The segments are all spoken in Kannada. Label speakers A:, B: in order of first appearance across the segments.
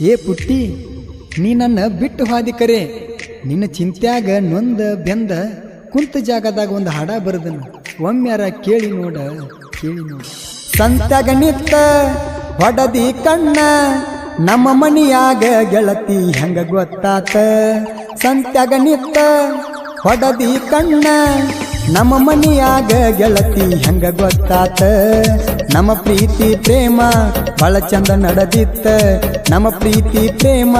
A: ಏ ಪುಟ್ಟಿ, ನೀ ನನ್ನ ಬಿಟ್ಟು ಹಾದಿ ಕರೆ. ನಿನ್ನ ಚಿಂತ್ಯಾಗ ನೊಂದ ಬೆಂದ, ಕುಂತ ಜಾಗದಾಗ ಒಂದು ಹಾಡ ಬರದನು. ಒಮ್ಮ್ಯಾರ ಕೇಳಿ ನೋಡ ಕೇಳಿ ನೋಡ. ಸಂತ್ಯಾಗ ನಿತ್ತ ಹೊಡದಿ ಕಣ್ಣ, ನಮ್ಮ ಮನಿಯಾಗ ಗೆಳತಿ ಹೆಂಗ ಗೊತ್ತಾತ? ಸಂತ್ಯಾಗ ನಿತ್ತ ಹೊಡದಿ ಕಣ್ಣ ನಮ್ಮ ಮನೆಯಾಗ ಗೆಳತಿ ಹೆಂಗ ಗೊತ್ತಾತ? ನಮ್ಮ ಪ್ರೀತಿ, ಪ್ರೇಮ ಬಹಳ ಚಂದ ನಡೆದಿತ್ತ. ನಮ್ಮ ಪ್ರೀತಿ, ಪ್ರೇಮ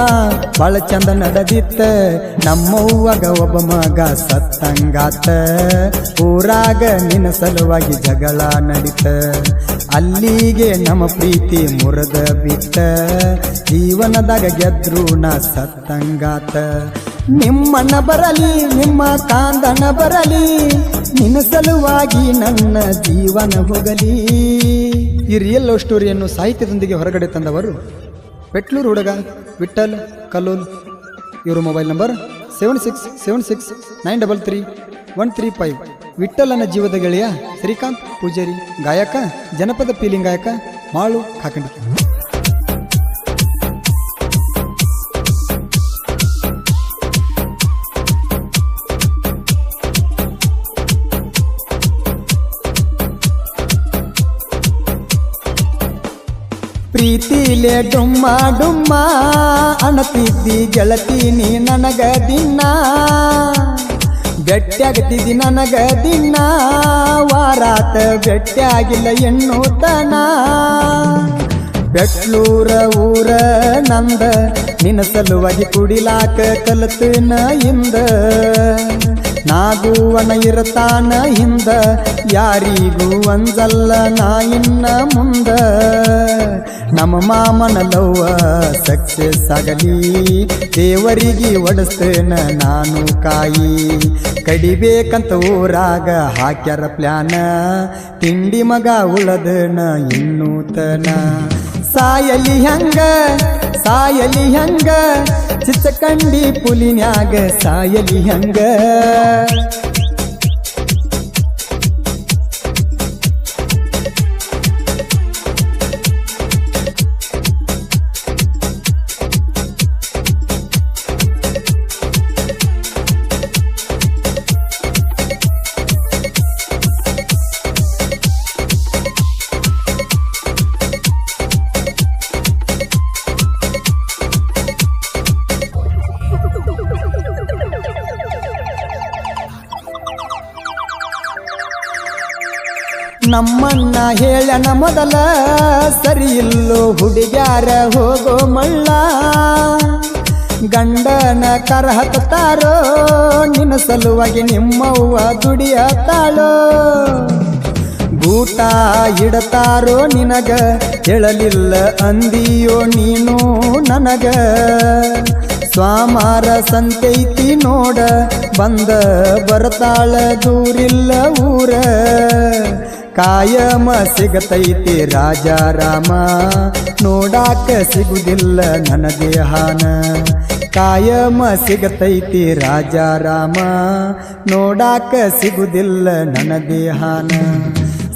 A: ಬಹಳ ಚಂದ ನಡೆದಿತ್ತ. ನಮ್ಮವ್ವಗ ಒಬ್ಬ ಮಗ ಸತ್ತಂಗಾತ. ಊರಾಗ ನಿನ್ನ ಸಲುವಾಗಿ ಜಗಳ ನಡಿತ. ಅಲ್ಲಿಗೆ ನಮ್ಮ ಪ್ರೀತಿ ಮುರಿದ ಬಿತ್ತ ಜೀವನದಾಗ ಗೆದ್ರು ನಾ ಸತ್ತಂಗಾತ. ನಿಮ್ಮಣ್ಣ ಬರಲಿ, ನಿಮ್ಮ ಕಾಂದನ ಬರಲಿ, ನಿನ್ನ ಸಲುವಾಗಿ ನನ್ನ ಜೀವನ ಹೋಗಲಿ. ಈ ರಿಯಲ್ ಲವ್ ಸ್ಟೋರಿಯನ್ನು ಸಾಹಿತ್ಯದೊಂದಿಗೆ ಹೊರಗಡೆ ತಂದವರು. ಪೆಟ್ಲೂರು ಹುಡುಗ ವಿಠಲ್ ಕಲ್ಲೂಲ್. ಇವರು mobile number seven six seven six nine double three one three five ವಿಠಲನ ಜೀವದ ಗೆಳೆಯ ಶ್ರೀಕಾಂತ್ ಪೂಜಾರಿ, ಗಾಯಕ, ಜನಪದ ಫೀಲಿಂಗ್ ಗಾಯಕ ಮಾಳು ಕಾಕಂಡಿ ಪ್ರೀತಿಲೆ ಡುಮ್ಮ ಡುಮ್ಮ ಅಣತಿದ್ದಿ ಪ್ರೀತಿ ನೀ ನನಗ ದಿನ. ಬೆಟ್ಟಾಗತಿದ್ದಿ ನನಗ ದಿನ್ನ ವಾರಾತ ಬೆಟ್ಟಾಗಿಲ್ಲ ತನ ಬೆಟ್ಲೂರ ಊರ ನಂದ ನಿನ್ನ ಸಲುವಾಗಿ ಕುಡಿಲಾಕ ಕಲತನ ಇಂದ. ನಾಗುವನ ಇರತಾನ ಹಿಂದ. ಯಾರಿಗೂ ಒಂದಲ್ಲ ನಾ ಇನ್ನ ಮುಂದ. ನಮ್ಮ ಮಾಮನ ಲವ್ವ ಸಕ್ಸಸ್ ಆಗಲಿ. ದೇವರಿಗೆ ಒಡಸ್ತೇನ ನಾನು ಕಾಯಿ. ಕಡಿಬೇಕಂತ ಊರಾಗ ಹಾಕ್ಯಾರ ಪ್ಲಾನ ತಿಂಡಿ ಮಗ ಉಳದನ ಇನ್ನೂತನ ಸಾಯಲಿ ಹಂಗ ಸಾಯಲಿ ಹಂಗ. ಚಿಚ್ಚಕಂಡಿ ಪುಲಿನ್ಯಾಗ ಸಾಯಲಿ ಹಂಗ. ನಮ್ಮಣ್ಣ ಹೇಳನ ಮೊದಲ ಸರಿ ಇಲ್ಲೋ ಹುಡುಗ್ಯಾರ ಹೋಗೋ ಮಳ್ಳ. ಗಂಡನ ಕರ ನಿನ್ನ ಸಲುವಾಗಿ ನಿಮ್ಮವ್ವ ದುಡಿಯತಾಳೋ ಗೂಟ ಇಡತಾರೋ ನಿನಗ, ಹೇಳಲಿಲ್ಲ ಅಂದಿಯೋ ನೀನು ನನಗ. ಸ್ವಾಮಾರ ಸಂತೈತಿ ನೋಡ, ಬಂದ ಬರ್ತಾಳ ದೂರಿಲ್ಲ ಊರ. ಕಾಯಮ ಸಿಗತೈತಿ ರಾಜಾರಾಮ ನೋಡಾಕ ಸಿಗುದಿಲ್ಲ ನನ್ನ ದೇಹಾನ ಕಾಯಮ ಸಿಗತೈತಿ ರಾಜಾರಾಮ ನೋಡಾಕ ಸಿಗುದಿಲ್ಲ ನನ್ನ ದೇಹಾನ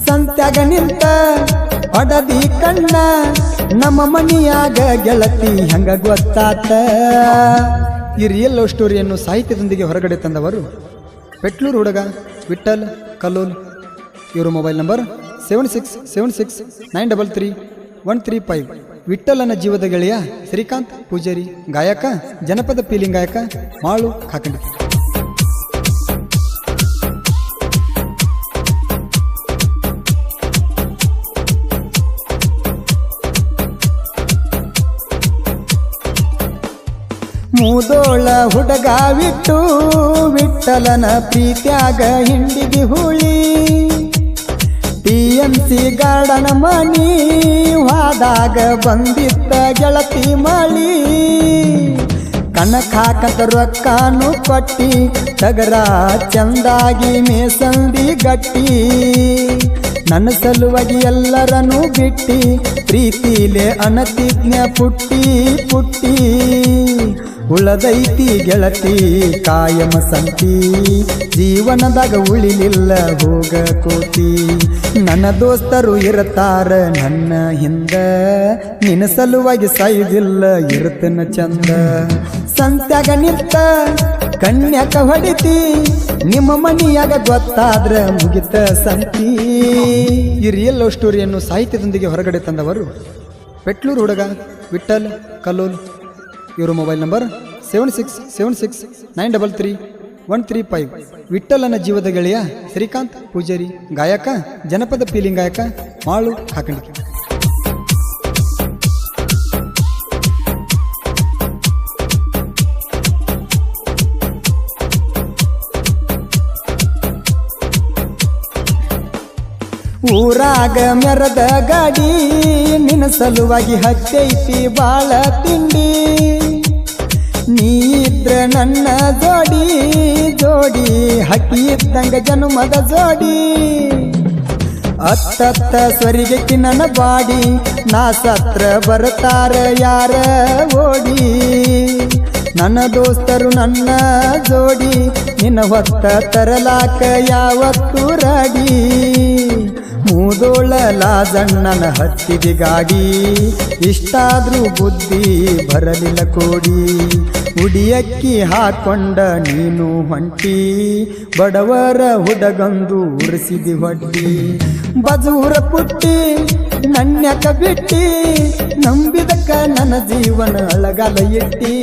A: ಸಂತ್ಯಾಗ ನಿಂತ ಹೊಡದಿ ಕಣ್ಣ, ನಮ್ಮ ಮನಿಯಾಗ ಗೆಳತಿ ಹೆಂಗ ಗೊತ್ತಾತ? ಈ ರಿಯಲ್ ಸ್ಟೋರಿಯನ್ನು ಸಾಹಿತ್ಯದೊಂದಿಗೆ ಹೊರಗಡೆ ತಂದವರು. ಪೆಟ್ಲೂರು ಹುಡುಗ ವಿಠಲ್ ಕಲ್ಲೂಲ್ ಇವರು mobile number seven six seven six nine double three one three five. ವಿಠಲನ ಜೀವದ ಗೆಳೆಯ ಶ್ರೀಕಾಂತ್ ಪೂಜಾರಿ, ಗಾಯಕ, ಜನಪದ ಪೀಲಿಂಗ್ ಗಾಯಕ ಮಾಳು ಕಾಕಂಡಿ. ಮೂದೋಳ ಹುಡುಗ ವಿಟ್ಟು ವಿಠಲನ ಪ್ರೀತ್ಯಾಗ ಹಿಂಡಿಗಿ ಹುಳಿ. ಟಿ ಎಂ ಸಿ ಗಾರ್ಡನ ಮನಿ ವಾದಾಗ ಬಂದಿತ್ತ ಗೆಳತಿ ಮಳಿ. ಹಾಕದ ರೊಕ್ಕಾನು ಕೊಟ್ಟಿ ತಗರ ಚಂದಾಗಿ ಮೇಸಂದಿ ಗಟ್ಟಿ. ನನ್ನ ಸಲುವಾಗಿ ಎಲ್ಲರನ್ನು ಬಿಟ್ಟಿ, ಪ್ರೀತಿಲೆ ಅನತಿಜ್ಞ ಪುಟ್ಟಿ ಪುಟ್ಟಿ. ಉಳದೈತಿ ಗೆಳತಿ ಕಾಯಮ ಸಂತಿ, ಜೀವನದಾಗ ಉಳಿಲಿಲ್ಲ ಹೋಗ ಕೋತಿ ನನ್ನ ದೋಸ್ತರು ಇರತಾರ, ನನ್ನ ಹಿಂದ ನಿನ್ನ ಸಲುವಾಗಿ ಸಾಯುದಿಲ್ಲ, ಇರುತ್ತನ ಚಂದ. ಸಂತ್ಯಾಗ ನಿಂತ ಕನ್ಯಾಕ ಹೊಡಿತಿ, ನಿಮ್ಮ ಮನೆಯಾಗ ಗೊತ್ತಾದ್ರ ಮುಗಿತ ಸಂತಿ. ಈ ರಿಯಲ್ ಲವ್ ಸ್ಟೋರಿಯನ್ನು ಸಾಹಿತ್ಯದೊಂದಿಗೆ ಹೊರಗಡೆ ತಂದವರು. ಪೆಟ್ಲೂರು ಹುಡುಗ ವಿಠಲ್ ಕಲ್ಲೂಲ್. ಇವರ mobile number seven six seven six nine double three one three five ವಿಠಲನ ಜೀವದ ಗೆಳೆಯ ಶ್ರೀಕಾಂತ್ ಪೂಜಾರಿ, ಗಾಯಕ, ಜನಪದ ಫೀಲಿಂಗ್ ಗಾಯಕ ಮಾಳು ಹಾಕಂಡಿಕೆ ಊರಾಗ ಮೆರದ ಗಾಡಿ, ನಿನ್ನ ಸಲುವಾಗಿ ಹಚ್ಚೈತಿ ಬಾಳ ತಿಂಡಿ. ನೀ ಇದ್ರ ನನ್ನ ಜೋಡಿ ಜೋಡಿ, ಹಕ್ಕಿ ಇದ್ದಂಗ ಜನುಮದ ಜೋಡಿ. ಅತ್ತತ್ತ ಸ್ವರಿಗೆ ನನ್ನ ಬಾಡಿ, ನಾ ಸತ್ರ ಬರ್ತಾರ ಯಾರ ಓಡಿ. ನನ್ನ ದೋಸ್ತರು ನನ್ನ ಜೋಡಿ, ನಿನ್ನ ಹೊತ್ತ ತರಲಾಕ ಯಾವತ್ತು ರಾಡಿ. ಮೂದೋಳ ಲಾಜಣ್ಣನ ಹತ್ತಿದೆ ಗಾಡಿ ಇಷ್ಟಾದ್ರೂ ಬುದ್ಧಿ ಬರಲಿಲ್ಲ ಕೋಡಿ. ಉಡಿಯಕ್ಕಿ ಹಾಕೊಂಡ ನೀನು ಹೊಂಟಿ, ಬಡವರ ಹುಡಗಂದು ಉರಿಸಿದಿ ಹೊಡ್ಡಿ ಬಜೂರ ಪುಟ್ಟಿ, ನನ್ಯಕ ಬಿಟ್ಟಿ, ನಂಬಿದಕ್ಕ ನನ್ನ ಜೀವನ ಅಳಗಲ ಇಟ್ಟಿ.